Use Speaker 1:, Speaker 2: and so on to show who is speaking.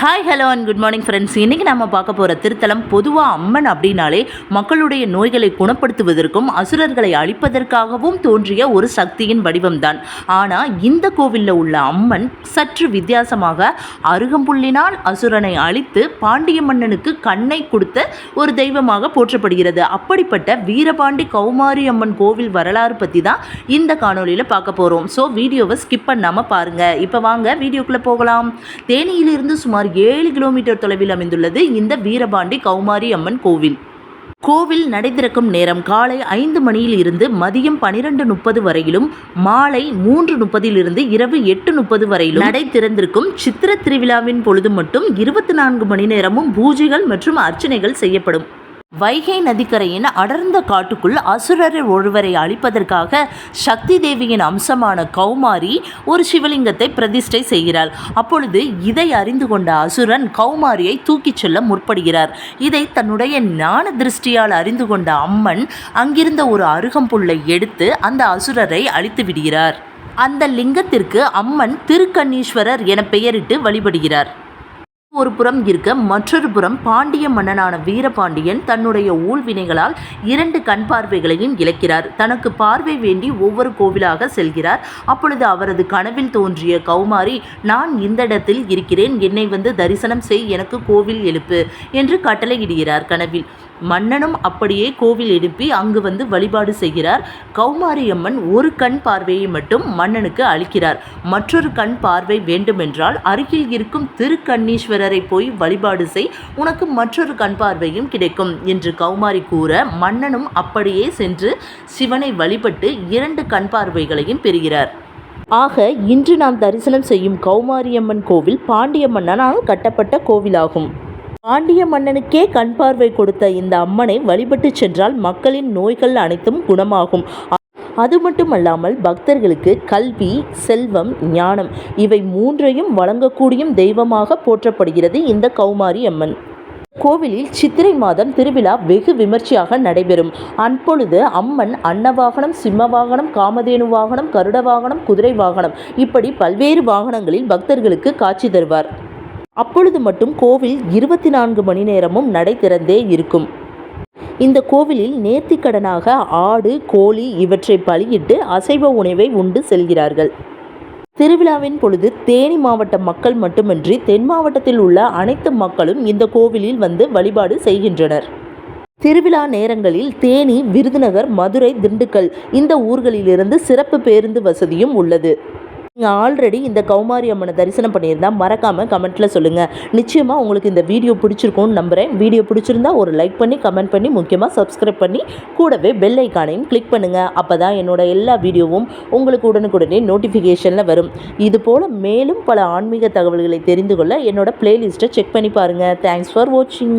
Speaker 1: Hi hello and good morning friends இன்றைக்கி நம்ம பார்க்க போகிற திருத்தலம் பொதுவாக அம்மன் அப்படின்னாலே மக்களுடைய நோய்களை குணப்படுத்துவதற்கும் அசுரர்களை அழிப்பதற்காகவும் தோன்றிய ஒரு சக்தியின் வடிவம்தான். ஆனால் இந்த கோவிலில் உள்ள அம்மன் சற்று வித்தியாசமாக அருகம்புள்ளினால் அசுரனை அழித்து பாண்டிய மன்னனுக்கு கண்ணை கொடுத்த ஒரு தெய்வமாக போற்றப்படுகிறது. அப்படிப்பட்ட வீரபாண்டி கௌமாரி அம்மன் கோவில் வரலாறு பற்றி தான் இந்த காணொளியில் பார்க்க போகிறோம் ஸோ வீடியோவை ஸ்கிப் பண்ணாமல் பாருங்கள் இப்போ வாங்க வீடியோக்குள்ளே போகலாம். தேனியிலிருந்து சுமார் ஏழு கிலோமீட்டர் தொலைவில் அமைந்துள்ளது இந்த வீரபாண்டி கௌமாரி அம்மன் கோவில். கோவில் நடை திறக்கும் நேரம் காலை ஐந்து மணியில் இருந்து மதியம் பனிரெண்டு முப்பது வரையிலும் மாலை மூன்று முப்பதிலிருந்து இரவு எட்டு முப்பது வரையிலும் நடை திறந்திருக்கும் சித்திர திருவிழாவின் பொழுது மட்டும் இருபத்தி நான்கு மணி நேரமும் பூஜைகள் மற்றும் அர்ச்சனைகள் செய்யப்படும். வைகை நதிக்கரையின் அடர்ந்த காட்டுக்குள் அசுரர் ஒருவரை அழிப்பதற்காக சக்தி தேவியின் அம்சமான கௌமாரி ஒரு சிவலிங்கத்தை பிரதிஷ்டை செய்கிறாள். அப்பொழுது இதை அறிந்து கொண்ட அசுரன் கௌமாரியை தூக்கிச் செல்ல முற்படுகிறார். இதை தன்னுடைய ஞான திருஷ்டியால் அறிந்து கொண்ட அம்மன் அங்கிருந்த ஒரு அருகம்புல்லை எடுத்து அந்த அசுரரை அழித்து விடுகிறார். அந்த லிங்கத்திற்கு அம்மன் திருக்கண்ணீஸ்வரர் என பெயரிட்டு வழிபடுகிறார். ஒரு புறம் இருக்க மற்றொரு புறம் பாண்டிய மன்னனான வீரபாண்டியன் தன்னுடைய ஊழ்வினைகளால் இரண்டு கண் பார்வைகளையும் இழக்கிறார். தனக்கு பார்வை வேண்டி ஒவ்வொரு கோவிலாக செல்கிறார். அப்பொழுது அவரது கனவில் தோன்றிய கௌமாரி நான் இந்த இடத்தில் இருக்கிறேன். என்னை வந்து தரிசனம் செய். எனக்கு கோவில் எழுப்பு என்று கட்டளையிடுகிறார் கனவில். மன்னனும் அப்படியே கோவில் எழுப்பி அங்கு வந்து வழிபாடு செய்கிறார். கௌமாரியம்மன் ஒரு கண் பார்வையை மட்டும் மன்னனுக்கு அளிக்கிறார். மற்றொரு கண் பார்வை வேண்டுமென்றால் அருகில் இருக்கும் திருக்கண்ணீஸ்வரரை போய் வழிபாடு செய் உனக்கு மற்றொரு கண் பார்வையும் கிடைக்கும் என்று கௌமாரி கூற மன்னனும் அப்படியே சென்று சிவனை வழிபட்டு இரண்டு கண் பார்வைகளையும் பெறுகிறார். ஆக இன்று நாம் தரிசனம் செய்யும் கௌமாரியம்மன் கோவில் பாண்டிய மன்னனால் கட்டப்பட்ட கோவிலாகும். பாண்டிய மன்னனுக்கே கண் பார்வை கொடுத்த இந்த அம்மனை வழிபட்டு சென்றால் மக்களின் நோய்கள் அனைத்தும் குணமாகும். அது மட்டுமல்லாமல் பக்தர்களுக்கு கல்வி செல்வம் ஞானம் இவை மூன்றையும் வழங்கக்கூடிய தெய்வமாக போற்றப்படுகிறது இந்த கௌமாரி அம்மன். கோவிலில் சித்திரை மாதம் திருவிழா வெகு விமர்சையாக நடைபெறும். அப்பொழுது அம்மன் அன்னவாகனம் சிம்ம வாகனம் காமதேனு வாகனம் கருட வாகனம் குதிரை வாகனம் இப்படி பல்வேறு வாகனங்களில் பக்தர்களுக்கு காட்சி தருவார். அப்பொழுது மட்டும் கோவில் இருபத்தி நான்கு மணி நேரமும் நடை திறந்தே இருக்கும். இந்த கோவிலில் நேர்த்திக்கடனாக ஆடு கோழி இவற்றை பலியிட்டு அசைவ உணவை உண்டு செல்கிறார்கள். திருவிழாவின் பொழுது தேனி மாவட்ட மக்கள் மட்டுமின்றி தென் மாவட்டத்தில் உள்ள அனைத்து மக்களும் இந்த கோவிலில் வந்து வழிபாடு செய்கின்றனர். திருவிழா நேரங்களில் தேனி விருதுநகர் மதுரை திண்டுக்கல் இந்த ஊர்களிலிருந்து சிறப்பு பேருந்து வசதியும் உள்ளது. நீங்கள் ஆல்ரெடி இந்த கௌமாரி அம்மனை தரிசனம் பண்ணியிருந்தா மறக்காமல் கமெண்ட்டில் சொல்லுங்கள் நிச்சயமாக உங்களுக்கு இந்த வீடியோ பிடிச்சிருக்கும்னு நம்புகிறேன் வீடியோ பிடிச்சிருந்தா ஒரு லைக் பண்ணி கமெண்ட் பண்ணி முக்கியமாக சப்ஸ்கிரைப் பண்ணி கூடவே பெல் ஐக்கானையும் கிளிக் பண்ணுங்கள் அப்போ தான் என்னோட எல்லா வீடியோவும் உங்களுக்கு உடனுக்குடனே நோட்டிஃபிகேஷனில் வரும். இது போல் மேலும் பல ஆன்மீக தகவல்களை தெரிந்து கொள்ள என்னோடய பிளேலிஸ்ட்டை செக் பண்ணி பாருங்கள் தேங்க்ஸ் ஃபார் வாட்சிங்